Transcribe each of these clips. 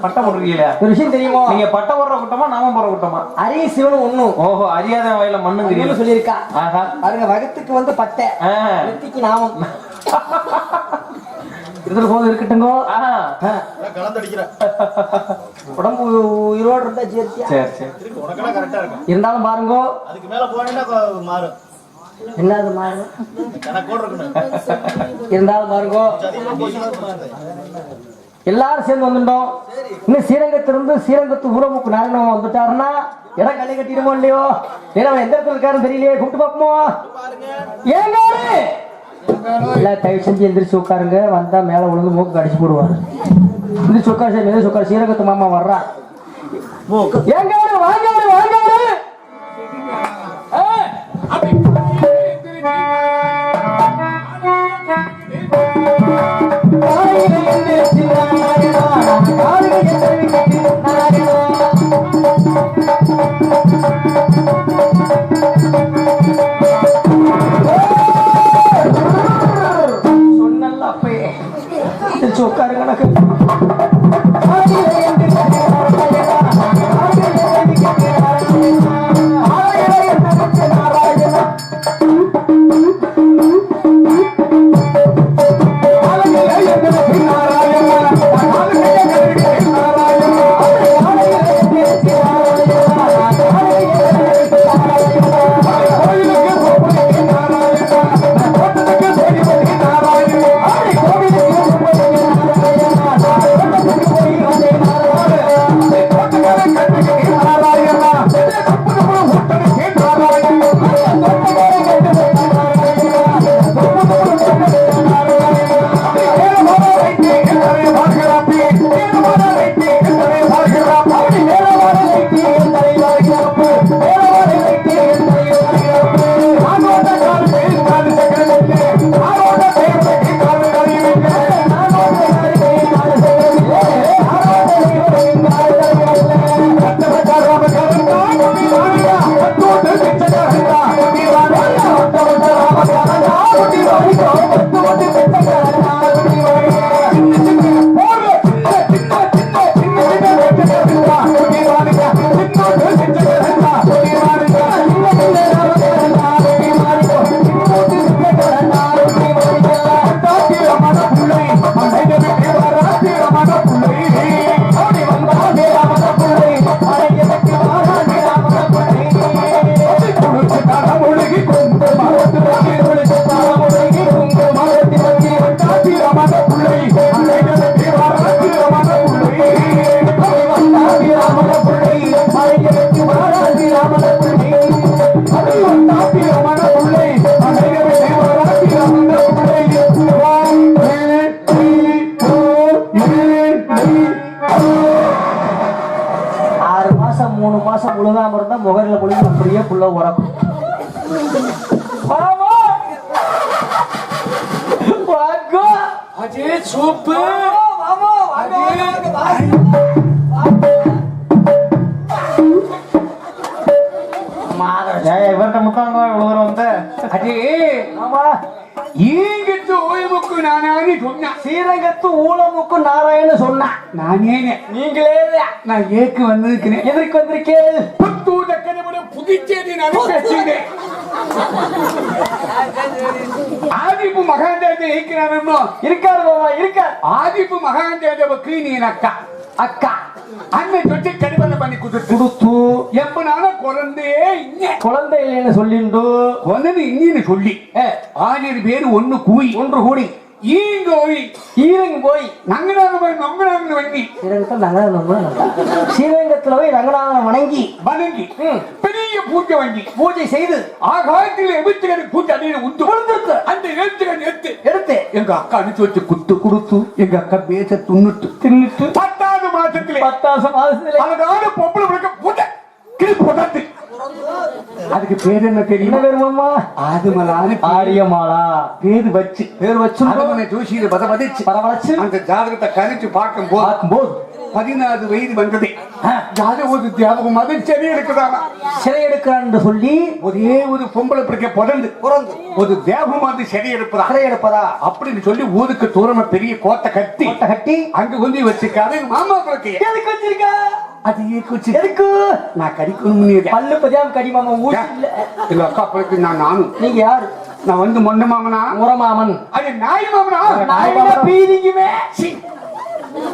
பட்டம் போட்டிருக்கீங்களா? ஒரு விஷயம் தெரியுமோ? நீங்க பட்டம் போடுற கூட்டமா நாமம் போடுற கூட்டமா? அரிய சிவன் ஒண்ணும் ஓஹோ அறியாத வயல மண்ணுங்கிறீங்க. சொல்லியிருக்கா. ஆஹா. பாருங்க வகத்துக்கு வந்து பட்டை. நெத்திக்கு நாமம். இதுல போது இருக்கட்டுங்கோ. உடம்பு உயிரோடு இருந்தா சேர்த்தியா சரி சரி. இருக்கு உனக்கெல்லாம் கரெக்டா இருக்கும். இருந்தாலும் பாருங்கோ. அதுக்கு மேல போனீங்கன்னா கொ- மாறும். என்னது மாறு எனக்கு கூட இருக்கணும். இருந்தாலும் பாருங்கோ. எல்லாரும் சேர்ந்து வந்துட்டோம். இன்னும் ஸ்ரீரங்கத்திலிருந்து ஸ்ரீரங்கத்து ஊரமுக்கு நாராயணம் வந்துட்டாருன்னா இடம் களை கட்டிடுமோ இல்லையோ? ஏன்னா அவன் எந்த இடத்துல இருக்காருன்னு தெரியலையே. கூப்பிட்டு பார்ப்போமோ? இல்ல தயவு செஞ்சு எந்திரிச்சு உட்காருங்க. வந்தா மேல விழுந்து மூக்கு கடிச்சு போடுவாரு. எந்திரிச்சு உட்காரு சார் எந்திரிச்சு உட்காரு. ஸ்ரீரங்கத்து மாமா வர்றா. ஏங்காரு மாசம் மூணு மாசம் முழுகாம இருந்தா முகரில முழுகி அப்படியே புள்ள உறக்கும் மாமா! வாங்கோ! அஜே சூப்பு! இவர்கிட்ட முத்தாங்க இவ்வளவு தூரம் வந்து அஜே! ஆமா. நானானு சொன்னேன். ஸ்ரீரங்கத்து ஊழமுக்கு நாராயண சொன்னான். நானே நீங்களே நான் ஏக்கு வந்திருக்கிறேன். எதற்கு வந்திருக்கேன் புத்தூர் தக்கனபுர புதுச்சேரி நான் பேசுகிறேன் ஆதிப்பு மகாந்தேவ இருக்கிறானோ இருக்காரு மாமா இருக்கார். ஆதிப்பு மகாந்தேவக்கு நீ அக்கா. அக்கா. அண்ணன் சொச்சு கடிதம் பண்ணி கொடுத்து எப்பனாலும் குழந்தையே இங்க குழந்தை இல்லைன்னு சொல்லிண்டு. குழந்தை இங்கன்னு சொல்லி. ஆயிரம் பேர் ஒண்ணு கூய் ஒன்று கூடி. ஈங்க ஓய் ஈரங்க போய் நங்கனாங்க போய் நங்கனாங்க வண்டி ஸ்ரீரங்கத்தில் ரங்கநாதன் ஸ்ரீரங்கத்தில் போய் ரங்கநாதனை வணங்கி. வணங்கி பெரிய பூஜை வண்டி பூஜை செய்து ஆகாயத்தில் எபிச்சுகரை பூஜை அடியில் உண்டு. விழுந்துருக்கு. அந்த எழுத்துக்கள் எடுத்து எடுத்து. எங்க அக்கா அனுப்பிச்சு வச்சு குத்து கொடுத்து எங்க அக்கா பேச துண்ணுட்டு தின்னுட்டு. பத்தாவது மாசத்துல பத்தாசம் மாதத்துல. அழகான பொம்பளை புத கிழிப்பு போட்டாத்து. அதுக்கு பேர் என்ன தெரியும்? பேர் மாமா ஆதுமலான ஆரியமாலா. பேர் வச்சு பேர் வச்சு ஜோசியில பத பதிச்சு பரவழைச்சு அந்த ஜாதகத்தை கணிச்சு பார்க்கும் போது பார்க்கும்போது. பதினாறு வயது வந்தது. ஜாதகம் ஒரு அது சரி இருக்குதானா சிறை எடுக்கிறான்னு சொல்லி ஒரே ஒரு பொம்பளை பிடிக்க பிறந்து பிறந்து. ஒரு தேவம் வந்து சரி எடுப்பதா? சிறை எடுப்பதா? அப்படின்னு சொல்லி ஊருக்கு தூரமா பெரிய கோட்டை கட்டி கோட்டை அங்க வச்சுக்காது எங்க மாமா பிறக்க எதுக்கு வச்சிருக்க? அது ஏக்குச்சு எதுக்கு நான் கடிக்கணும்னு இருக்கேன். பல்லு பதியாம கடி மாமா ஊசி இல்ல எங்க அக்கா பிறகு நான் நானும் நீங்க யாரு நான் வந்து மொண்ட மாமனா முறமாமன் அது நாய் மாமனா நாய் மாமனா? பீதிக்குமே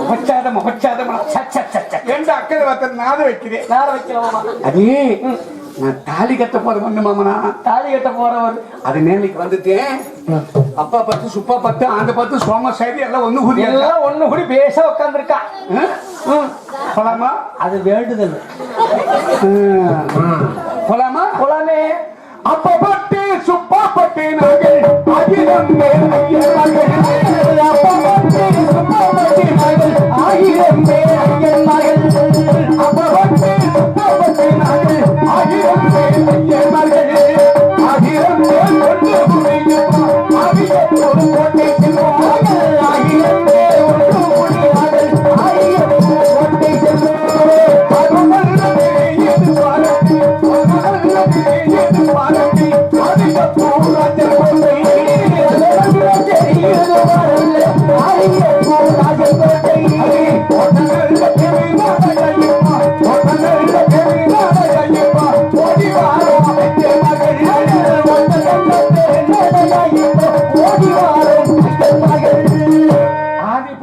முகச்சாத முகச்சாதமனா எந்த அக்கறை பார்த்த நாத வைக்கிறேன் நேரம் வைக்கலாமா அதே நான் தாலி கட்ட போற மொண்ட மாமனா? தாலி கட்ட போறவர். அது நேலைக்கு வந்துட்டேன் அப்பா பத்து சுப்பா பத்து ஆண்ட பத்து சோம சைடு எல்லாம் ஒண்ணு கூடியா எல்லாம் ஒண்ணு கூடி பேச உட்காந்துருக்கா போலாமா? அது வேண்டுதல். போலாமா? போலாமே. அப்ப பட்டு சுப்பா பட்டு நாங்கள் அகிலம்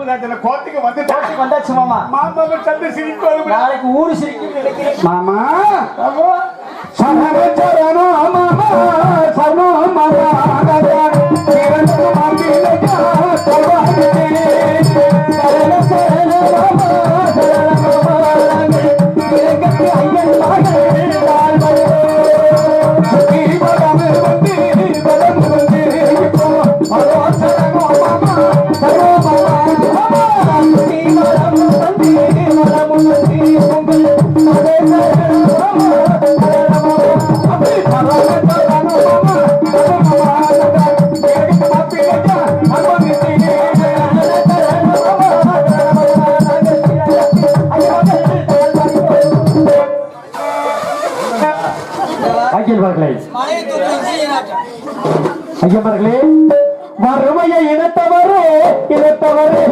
ஆதிபுராஜன கோட்டைக்கு வந்து கோட்டைக்கு வந்தாச்சு மாமா. மாமாவை சந்தை சிரிக்கணும் நாளைக்கு ஊரு சிரிக்கும் மாமா. ஆமா. சரண சரண மாமா. ஐயப்பர்களே வறுமையை இனத்தவரே இனத்தவரே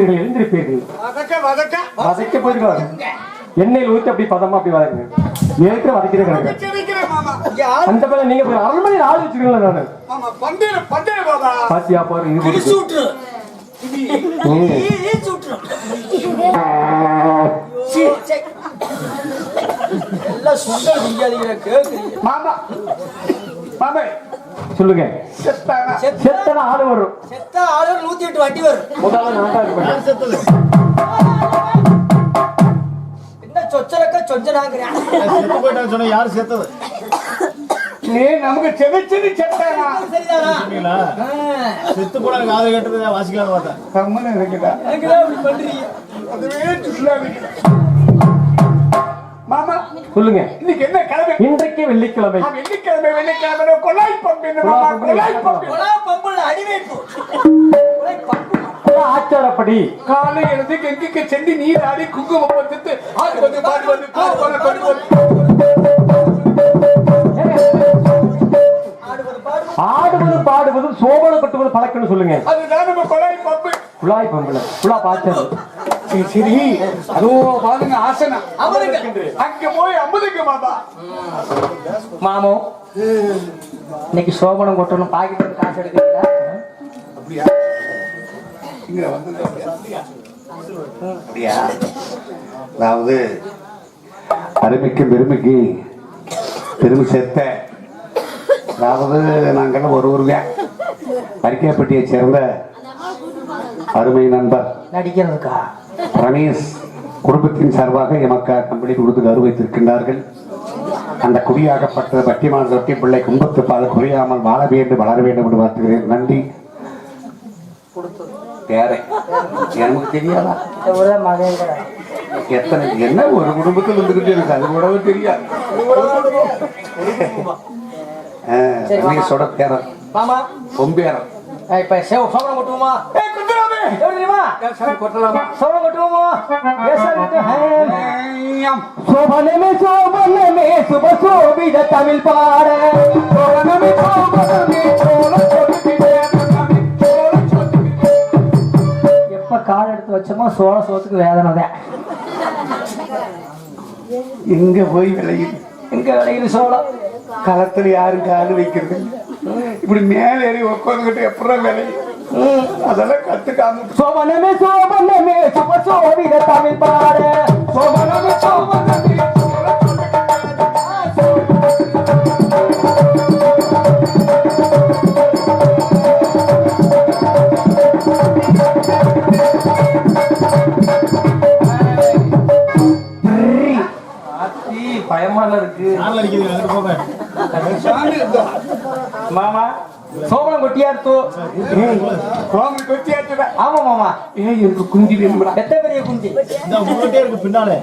கோடியாக வாழ்ந்திருப்பீர்கள் எழுந்திருப்பீர்கள். வதக்க வதக்க. வதக்க போயிருக்காங்க எண்ணெயில் ஊத்தி அப்படி பதமா அப்படி வதங்க ஏற்கனவே வதக்கிறே கிடக்கு. அந்த பேர நீங்க போய் அரண்மனை ஆள் வச்சுக்கல நானு? பாத்தியா பாரு இது. மாமா. மாமா சொல்லுங்க. செத்தானா செத்தன ஆளு வரும். செத்தா ஆளு நூத்தி எட்டு வட்டி வரும். முதல்ல நாட்டா இருப்பேன் என்ன சொச்சலக்க போயிட்டான்னு சொன்னா யாரு செத்தது? நீ நமக்கு செவிச்சது செத்தானா சரிதானா? செத்து போன காது கேட்டது வாசிக்கலாம் பார்த்தேன் கம்மனு இருக்குதா அதுவே சுற்றுலா மாமா சொல்லுங்க. இன்னைக்கு என்ன கிழமை? இன்றைக்கு வெள்ளிக்கிழமை. ஆ, வெள்ளிக்கிழமை வெள்ளிக்கிழமை கொலாய் பம்பு மாமா கொலாய் பம்பு. கொலா பம்புல அடிவைப்பு கொலை பம்பு. ஆச்சாரப்படி. காலை எழுந்து கெங்கிக்கு சென்று நீர் ஆடி குங்குமம் வந்துட்டு ஆடு வந்து பாடு வந்து பாடு வந்து. பாடு வந்து. ஆடுவது பாடுவது ஆடுவதும் பாடுவதும் சோபனம் கட்டுவது பழக்கம்னு சொல்லுங்க. அதுதான் நம்ம கொலை பப்பு குழாய் பம்பளை குழா சரி, சரி. அதோ பாருங்க ஆசனம் அங்க போய் அமுதுக்கு மாமா மாமோ இன்னைக்கு சோபனம் கொட்டணும். பாக்கெட் காசு எடுக்கிறீங்களா? அப்படியா? இங்க வந்தது அப்படியா? அப்படியா? அதாவது அருமைக்கு பெருமைக்கு பெருமை சேர்த்த. அதாவது நாங்கள் ஒரு ஒருவன் பரிக்கைப்பட்டியை சேர்ந்த அருமை நண்பர். நடிக்கிறதுக்கா? ரமேஷ் குடும்பத்தின் சார்பாக எமக்கு கம்பெனி கொடுத்து கௌரவித்திருக்கின்றார்கள். அந்த குடியாகப்பட்ட பட்டிமான தொட்டி பிள்ளை கும்பத்து பால் குறையாமல் வாழ வேண்டும் வளர வேண்டும் என்று வாழ்த்துகிறேன். நன்றி. வேற. எனக்கு தெரியாதா? எத்தனை என்ன ஒரு குடும்பத்தில் இருந்துகிட்டு இருக்கு? அது கூடவே தெரியாது ரமேஷோட பேரன். பொம்பேரன். இப்ப சேவ எப்படி தெரியுமா கொட்டலாமா சோபனம் கொட்டுவோமா. சோபனமே சோபனமே சுப சோபித தமிழ் பாட சோபனமே சோபனமே சோழ எப்ப கால் எடுத்து வச்சோமோ சோழ சோத்துக்கு வேதனை தான் எங்க போய் விளையுது எங்க விளையுது சோளம் களத்துல யாரும் கால் வைக்கிறது இல்ல. இப்படி மேல ஏறி உட்காந்துக்கிட்டு எப்பறம் விளையும் அதெல்லாம் கத்துக்காம சோபனமே சோபனமே சுப சோபித தமிழ் பாட சோபனமே சோபனமே பயமால இருக்கு மாமா சோபனம் கொட்டியா தூ குழந்தை கொத்தியாச்சுடா ஆமா மாமா. ஏய் எனக்கு குந்தி வேணும்டா. எத்த பெரிய குண்டி இந்த உங்ககிட்டே இருக்கு பின்னாலே.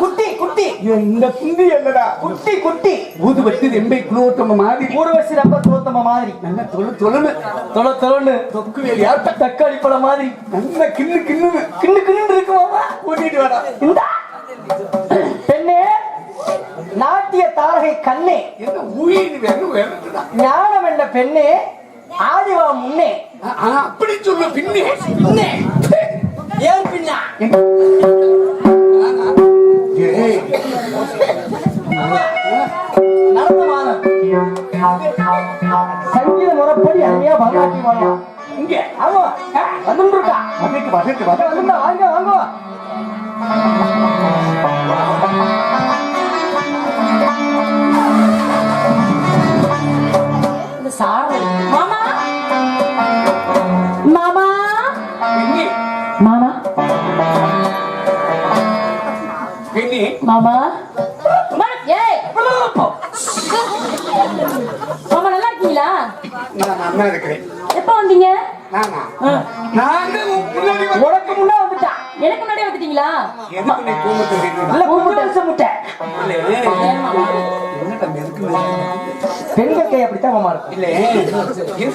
குட்டி குட்டி. இந்த குந்தி இல்லடா குட்டி குட்டி. ஊது பட்டு ரெம்பை குளோட்டம மாதிரி. ஊர்வசி ரொம்ப தோத்தம மாதிரி. நல்லா தொழு தொழுனு தொலை தொலைன்னு தொக்கு வேலையாட்ட தக்காளி பழம் மாதிரி. நல்லா கிண்ணு கிண்ணுன்னு. கிண்ணு கிண்ணு இருக்கு மாமா. கூட்டிட்டு வாடா. இந்த. நாட்டிய தாரகை கண்ணே. ஞானம் என்ன பெண்ணே? ஆதிவா முன்னே. அப்படி சொல்லு பின்னே. பின்னே. ஏன் பின்னா? சங்கீத முறைப்படி அங்கேயா பரநாட்டியம் பண்ணலாம் இங்க. ஆமா வந்துட்டு இருக்கா வந்துட்டா வாங்க வாங்க. சாரல் மாமா? மாமா? மாமா? மாமா? அம்மா, ஏய். மாமா நல்லா இருக்கீங்களா? நல்லா இருக்கிறேன். எப்ப வந்தீங்க? முன்னாடி உனக்கு முன்னா வந்துட்டா. எனக்கு முன்னாடியே வந்துட்டீங்களா? இல்ல எது-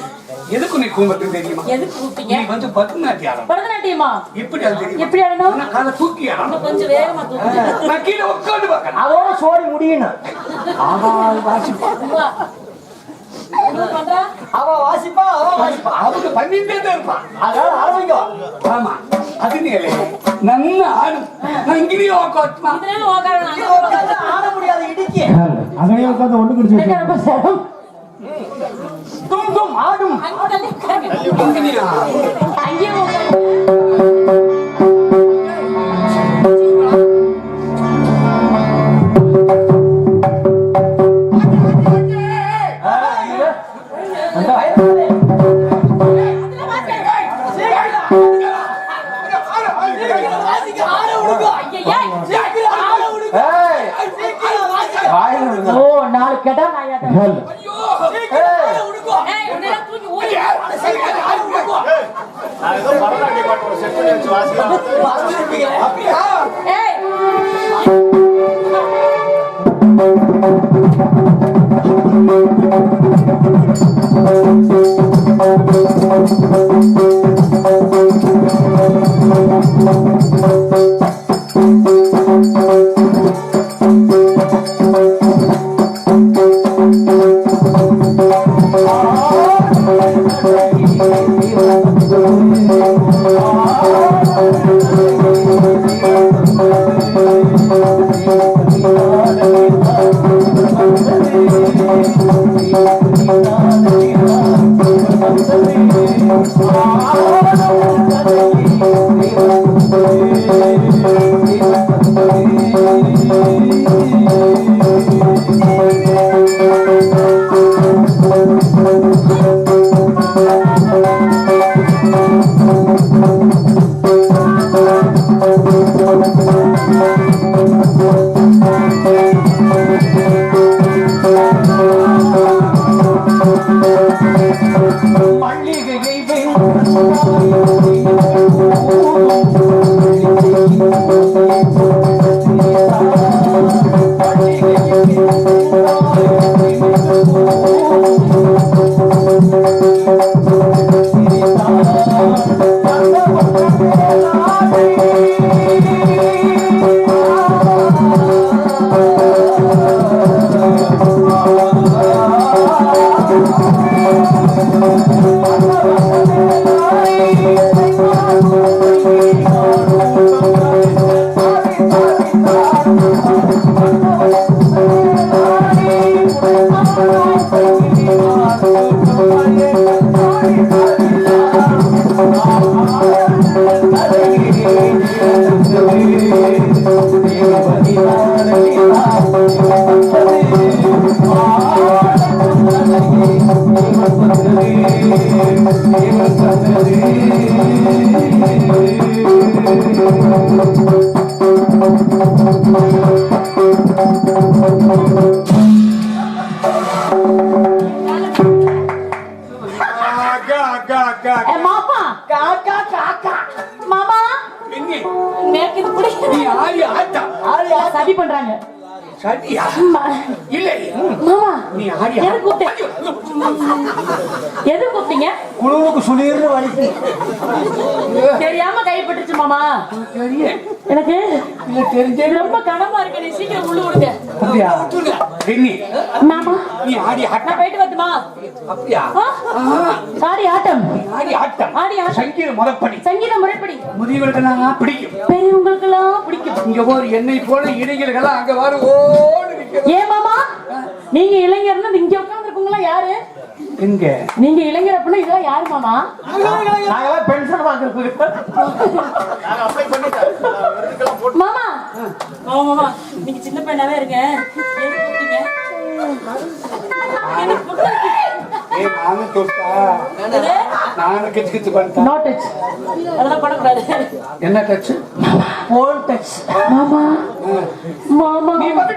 எதுக்கு நீ தெரியுமா? எதுக்கு நீ கூப்பிட்டீங்க வந்து பரதநாட்டியம் பரதநாட்டியமா? எப்படி அது தெரியுமா? எப்படி ஆடணும்? நான் காலை தூக்கி ஆடணும். இன்னும் கொஞ்சம் வேகமா தூக்குங்க நான் கீழே உட்காந்து பார்க்கணும். அதோட சோடி முடியணும் அவ வாசிப்பா. அவ வாசிப்பா அவங்க பண்ணிட்டே தான் இருப்பான் அதனால ஆரம்பிக்கும் ஆமா. அது நீ நல்ல ஆடும். நான் இங்கேயே உட்காந்துமா. ஆட முடியாது இடிக்கு அங்கேயே உட்காந்து ஒண்ணு குடிச்சு எனக்கு ரொம்ப சிரமம். தும் தும் ஆடும். ஓ நாலு கேட்டா நான் பாட்டு ஒரு செட் பண்ணி வச்சு அக்கா மாமா. காக்கா காக்கா. மாமா. பிடிக்கும் சதி பண்றாங்க. சதியா இல்லை மாமா நீ ஆடியா? எது கூப்பிட்டேன் எது கூப்பிட்டீங்க? குழுவுக்கு சுளீர்னு வலிக்கு தெரியாம கைப்பற்றுச்சு மாமா. எனக்கு இது ரொம்ப கனமா இருக்கு. நீ சீக்கிரம் உள்ள விடுங்க. அப்படியா? பெண்ணி. மாமா. நீ ஆடி ஆட்டம். நான் போயிட்டு வரட்டுமா? அப்படியா? ஆடி ஆட்டம். ஆடி ஆட்டம். ஆடி ஆட்டம். சங்கீத முறைப்படி. சங்கீத முறைப்படி. முதியவர்களுக்கெல்லாம் பிடிக்கும். பெரியவங்களுக்கு எல்லாம் பிடிக்கும். இங்க போர் என்னை போல இளைஞர்கள்லாம் அங்க வர. ஓடு நிக்கிறது. ஏன் மாமா? நீங்க இளைஞர்னு இங்க உட்கார்ந்துருக்கவங்க யாரு? எங்க நீங்க இளைஞர் அப்படின்னா இதெல்லாம் யாரு மாமா? நாங்கெல்லாம் பென்ஷன் வாங்குறதுக்கு மாமா. மாமா மாமா நீங்க சின்ன பையனாவே இருங்க. நானும் கிச்சு கிச்சு பண்ணிட்டேன். No touch. அதெல்லாம் பண்ணக்கூடாது. என்ன டச் மாமா மாமா நீ வந்து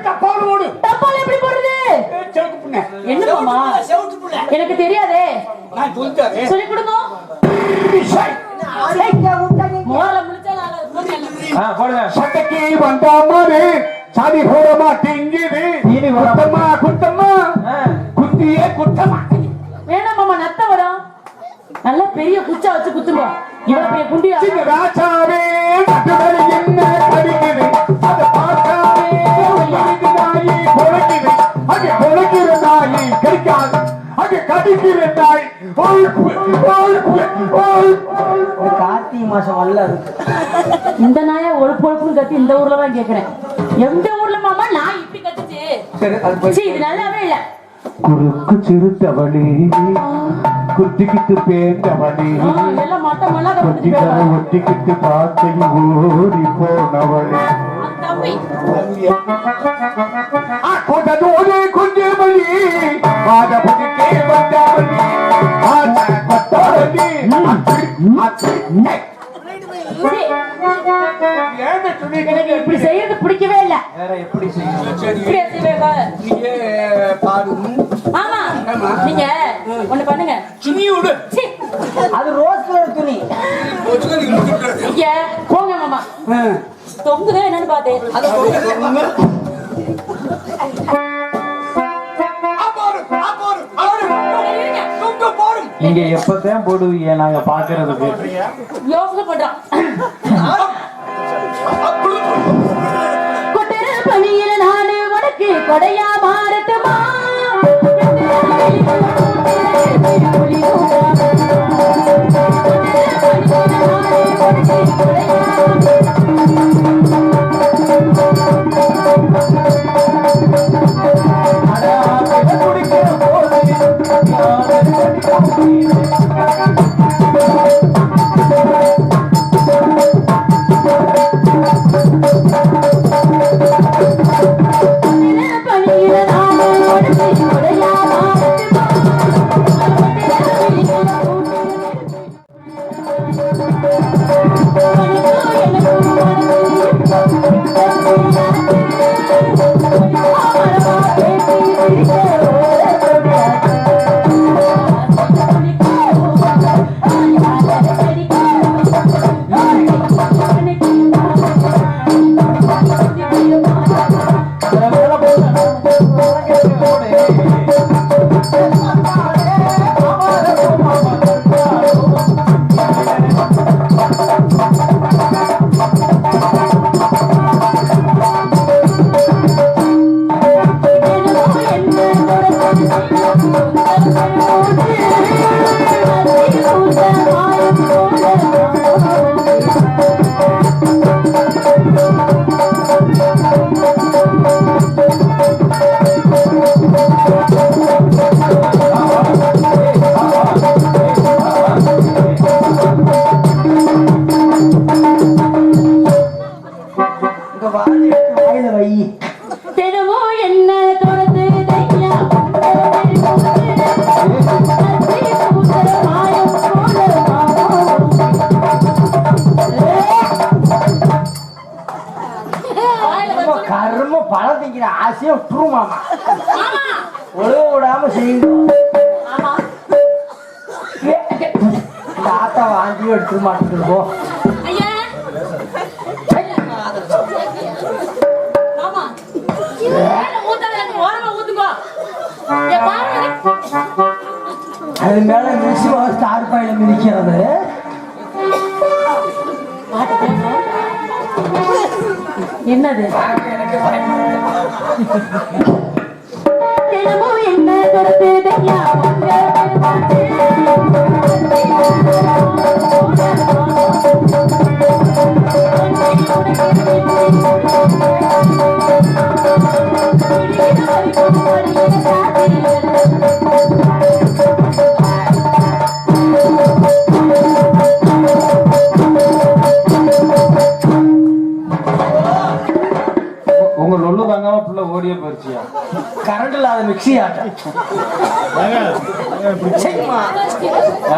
ஓடு. டப்பால் எப்படி போடுறது? செவுக்கு புண்ணே. என்ன மாமா? செவுட்டு புள்ள எனக்கு தெரியாதே. நான் சொல்லிட்டாரே சொல்லி கொடுங்க. மோரல. ஆ போடுங்க. சட்டைக்கு வந்தா மாதிரி சாதி போட மாட்டேங்குது. இனி குத்தம்மா குத்தம்மா. குத்தியே குத்தம்மா. வேணாம் மாமா நத்த வரும் நல்லா பெரிய குச்சா வச்சு குத்துங்க இவ்வளவு பெரிய குண்டியா? சின்ன ராஜாவே என்ன கடிக்குது அதை உயிருக்கு நாயி பொழைக்குது பொழைக்கிற கடிக்காது. கடிக்கிற. கார்த்திகை மாசம் அது. இந்த நாயா ஒழுப்பு ஒழுப்புன்னு கத்தி இந்த ஊர்ல தான் கேக்குறேன். எந்த ஊர்ல மாமா? நான் இப்படி கத்துச்சு. இது நல்லாவே இல்ல. குறுக்கு சிறுத்தவளே. குத்திக்கிட்டு பேந்தவளே கொட்டிக்கார ஒட்டிக்கிட்டு பார்த்தையும் ஓடி போனவளே. கொண்டதோடு குஞ்சமணி. பாதபுடிக்கே வந்தவளி. சீ, எனக்கு இப்படி செய்யறது பிடிக்கவே வேற எப்படி செய்யணும்? நீயே ஆமா. நீங்க ஒண்ணு பண்ணுங்க. சுனி விடு. அது ரோஸ் கலர் துணி. இங்க போங்க மாமா. தொங்குதே என்னன்னு பார்த்தேன். அது நீங்க எப்பதான் போடுவீங்க? நாங்க பாக்குறதுக்கு. யோசனை பண்றான் ஐயா ஆமா மேல ஊத்தாத எனக்கு ஓரமா ஊத்துங்கோ ஏ பாருங்க அது மேல மிஷி ஸ்டார் பாயில மிதிக்கிறது என்னது? தினமும்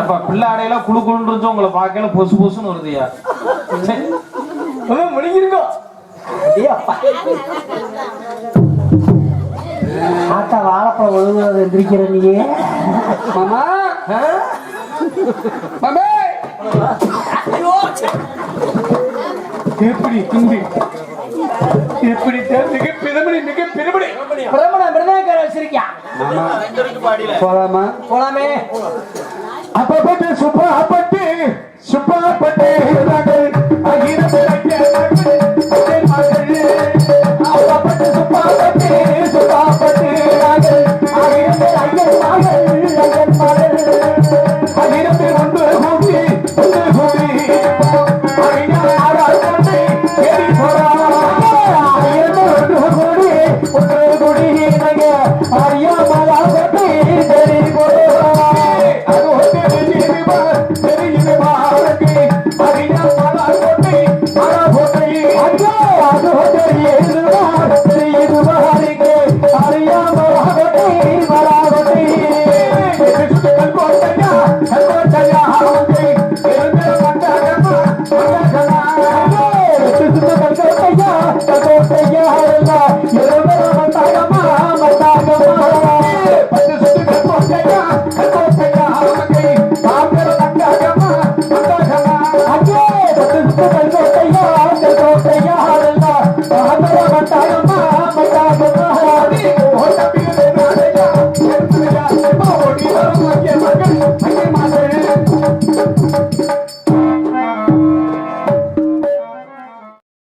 ஏப்பா பிள்ளை அடையெல்லாம் குழு குழுன்னு இருந்துச்சு உங்களை பார்க்கல பொசு பொசுன்னு வருதுயா? அப்பா ஆத்தா வாழைப்பழம் ஒழுங்குறது எந்திரிக்கிற நீ மாமா? மாமே. எப்படி தும்பி. எப்படி மிக பிறமணி மிக பிரமண. மிருதங்கர வச்சிருக்கியா? பாடியில. போலாமா. அப்பப்பட்டு சுப்பா அப்பட்டு சுப்பா பட்டு அகிரபுர